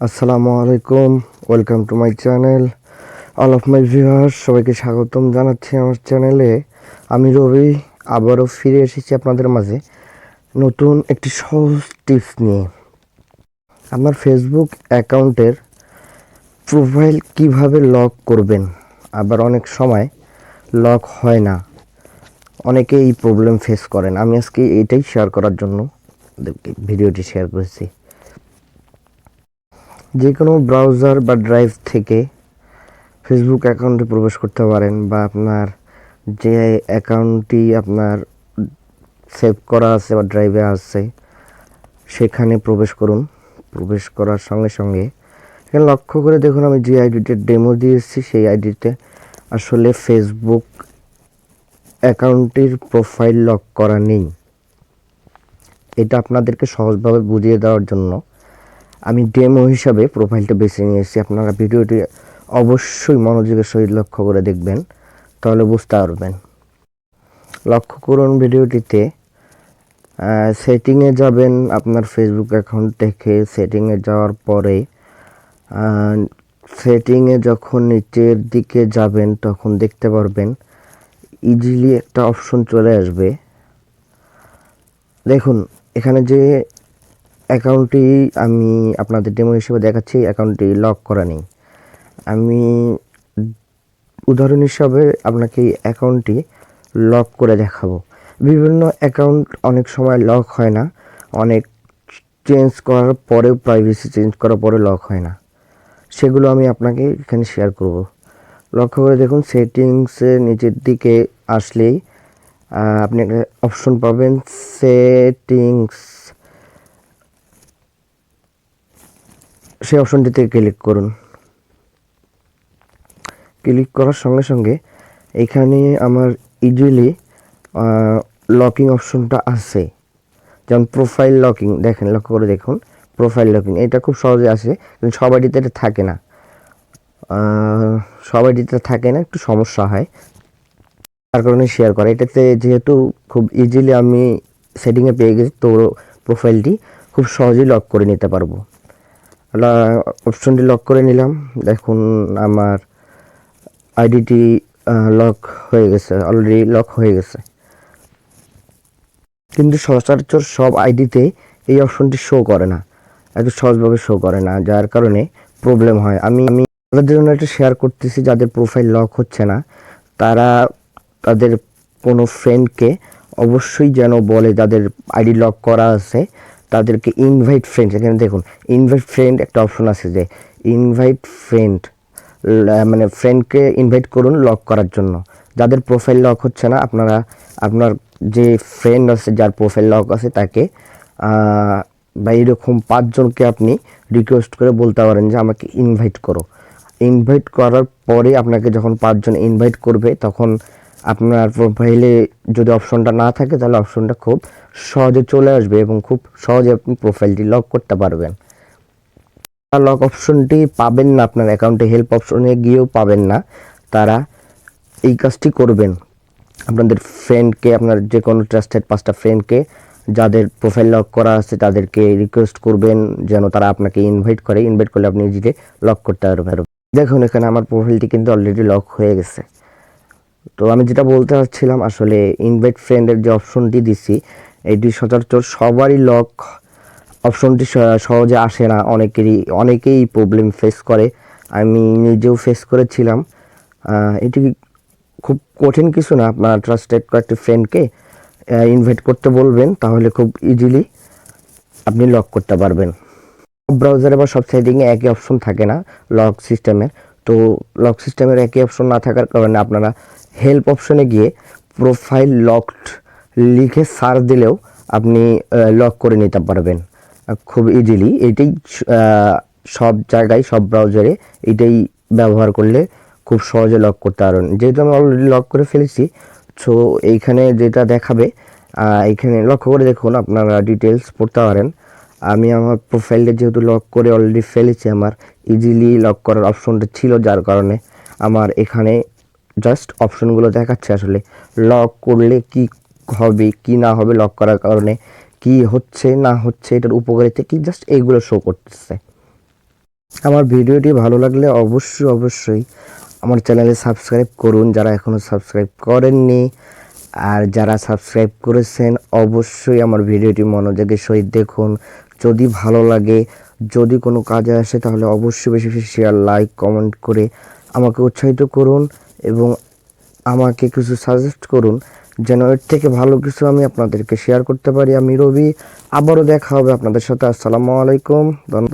আসসালামু আলাইকুম welcome to my channel all of my viewers সবাইকে স্বাগতম জানাচ্ছি আমার চ্যানেলে আমি রবি, আবারও ফিরে এসেছি আপনাদের মাঝে নতুন একটি সহজ টিপস নিয়ে। আমার ফেসবুক অ্যাকাউন্টের প্রোফাইল কীভাবে লক করবেন? আবার অনেক সময় লক হয় না। অনেকে এই প্রবলেম ফেস করেন। আমি আজকে এটাই শেয়ার করার জন্য ভিডিওটি শেয়ার করেছি। যে কোনো ব্রাউজার বা ড্রাইভ থেকে ফেসবুক অ্যাকাউন্টে প্রবেশ করতে পারেন বা আপনার যে অ্যাকাউন্টটি আপনার সেভ করা আছে বা ড্রাইভে আছে, সেখানে প্রবেশ করুন। প্রবেশ করার সঙ্গে সঙ্গে এখানে লক্ষ্য করে দেখুন আমি যে আইডিতে ডেমো দিয়েছি, সেই আইডিতে আসলে ফেসবুক অ্যাকাউন্টটির প্রোফাইল লক করা নেই। এটা আপনাদেরকে সহজভাবে বুঝিয়ে দেওয়ার জন্য আমি ডেমো হিসাবে প্রোফাইলটা বেছে নিয়েছি আপনারা ভিডিওটি অবশ্যই মনোযোগের সহিত লক্ষ্য করে দেখবেন, তাহলে বুঝতে পারবেন। লক্ষ্য করুন ভিডিওটিতে সেটিংয়ে যাবেন আপনার ফেসবুক অ্যাকাউন্ট থেকে। সেটিংয়ে যাওয়ার পরে সেটিংয়ে যখন নিচের দিকে যাবেন, তখন দেখতে পারবেন ইজিলি একটা অপশন চলে আসবে। দেখুন, এখানে যে অ্যাকাউন্টটি আমি আপনাদের ডেমো হিসেবে দেখাচ্ছি, অ্যাকাউন্টটি লক করা নেই। আমি উদাহরণ হিসাবে আপনাকে অ্যাকাউন্টটি লক করে দেখাবো। বিভিন্ন অ্যাকাউন্ট অনেক সময় লক হয় না, অনেক চেঞ্জ করার পরেও প্রাইভেসি চেঞ্জ করার পরে লক হয় না। সেগুলো আমি আপনাকে এখানে শেয়ার করব। লক্ষ্য করে দেখুন সেটিংসের নিচের দিকে আসলেই আপনি একটা অপশন পাবেন সেটিংস সেই অপশনটিতে ক্লিক করুন। ক্লিক করার সঙ্গে সঙ্গে এখানে আমার ইজিলি লকিং অপশনটা আছে। যেমন প্রোফাইল লকিং দেখেন, লক্ষ্য করে দেখুন প্রোফাইল লকিং এটা খুব সহজে আসে, কিন্তু সব আইডিতে এটা থাকে না। সব আইডিতে থাকে না, একটু সমস্যা হয়। তার কারণে শেয়ার করা। এটাতে যেহেতু খুব ইজিলি আমি সেটিংয়ে পেয়ে গেছি, তো প্রোফাইলটি খুব সহজেই লক করে নিতে পারব। অপশনটি লক করে নিলাম। দেখুন, আমার আইডিটি লক হয়ে গেছে অলরেডি লক হয়ে গেছে। কিন্তু সচরাচর সব আইডিতে এই অপশনটি শো করে না। এত সহজভাবে শো করে না, যার কারণে প্রবলেম হয়। আমি আমি তাদের জন্য এটা শেয়ার করতেছি, যাদের প্রোফাইল লক হচ্ছে না। তারা তাদের কোনো ফ্রেন্ডকে অবশ্যই যেন বলে, যাদের আইডি লক করা আছে তাদেরকে ইনভাইট ফ্রেন্ড এখানে দেখুন ইনভাইট ফ্রেন্ড একটা অপশন আছে যে ইনভাইট ফ্রেন্ড মানে ফ্রেন্ডকে ইনভাইট করুন লক করার জন্য। যাদের প্রোফাইল লক হচ্ছে না, আপনারা, আপনার যে ফ্রেন্ড আছে, যার প্রোফাইল লক আছে, তাকে বা এরকম পাঁচজনকে আপনি রিকোয়েস্ট করে বলতে পারেন যে আমাকে ইনভাইট করো। ইনভাইট করার পরে আপনাকে যখন পাঁচজন ইনভাইট করবে, তখন আপনার প্রোফাইলে যদি অপশনটা না থাকে, তাহলে অপশনটা খুব সহজে চলে আসবে এবং খুব সহজে আপনি প্রোফাইলটি লক করতে পারবেন। লক অপশনটি পাবেন না, আপনার অ্যাকাউন্টে হেল্প অপশনে গিয়েও পাবেন না। তারা এই কাজটি করবেন। আপনাদের ফ্রেন্ডকে আপনার যে কোনো ট্রাস্টেড পাঁচটা ফ্রেন্ডকে যাদের প্রোফাইল লক করা আছে, তাদেরকে রিকোয়েস্ট করবেন যেন তারা আপনাকে ইনভাইট করে। ইনভাইট করলে আপনি নিজে লক করতে পারবেন। দেখুন, এখানে আমার প্রোফাইলটি কিন্তু অলরেডি লক হয়ে গেছে। তো আমি যেটা বলতে চাচ্ছিলাম, আসলে ইনভাইট ফ্রেন্ডের যে অপশনটি দিছি, এটি সচরাচর সবারই লক অপশনটি সহজে আসে না। অনেকেরই, অনেকেই প্রবলেম ফেস করে। আমি নিজেও ফেস করেছিলাম। এটি খুব কঠিন কিছু না। আপনার ট্রাস্টেড কয়েকটি ফ্রেন্ডকে ইনভাইট করতে বলবেন, তাহলে খুব ইজিলি আপনি লক করতে পারবেন। ব্রাউজারে বা সব সাইডিংয়ে একই অপশন থাকে না লক সিস্টেমের তো লক সিস্টেমের একই অপশন না থাকার কারণে আপনারা হেল্প অপশনে গিয়ে প্রোফাইল লকড লিখে সার্চ দিলেও আপনি লক করে নিতে পারবেন। খুব ইজিলি এটাই সব জায়গায়, সব ব্রাউজারে এটাই ব্যবহার করলে খুব সহজে লক করতে পারবেন। যেহেতু আমি অলরেডি লক করে ফেলেছি সো এইখানে যেটা দেখাবে এইখানে লক্ষ্য করে দেখুন, আপনারা ডিটেলস পড়তে পারেন। আমি আমার প্রোফাইলটা যেহেতু লক করে অলরেডি ফেলেছি, আমার ইজিলি লক করার অপশনটা ছিল, যার কারণে আমার এখানে জাস্ট অপশনগুলো দেখাচ্ছে আসলে। লক করলে কি হবে, কি না হবে লক করার কারণে, কি হচ্ছে, না হচ্ছে, এটার উপকারিতা কি জাস্ট এইগুলো শো করতেছে। আমার ভিডিওটি ভালো লাগলে অবশ্যই অবশ্যই আমার চ্যানেলে সাবস্ক্রাইব করুন, যারা এখনও সাবস্ক্রাইব করেননি। আর যারা সাবস্ক্রাইব করেছেন, অবশ্যই আমার ভিডিওটি মনোযোগের সহিত দেখুন। যদি ভালো লাগে, যদি কোনো কাজে আসে, তাহলে অবশ্যই বেশি বেশি শেয়ার লাইক কমেন্ট করে আমাকে উৎসাহিত করুন এবং আমাকে কিছু সাজেস্ট করুন যেন এর থেকে ভালো কিছু আমি আপনাদেরকে শেয়ার করতে পারি। আমি রবি, আবারও দেখা হবে আপনাদের সাথে। আসসালামু আলাইকুম, ধন্যবাদ।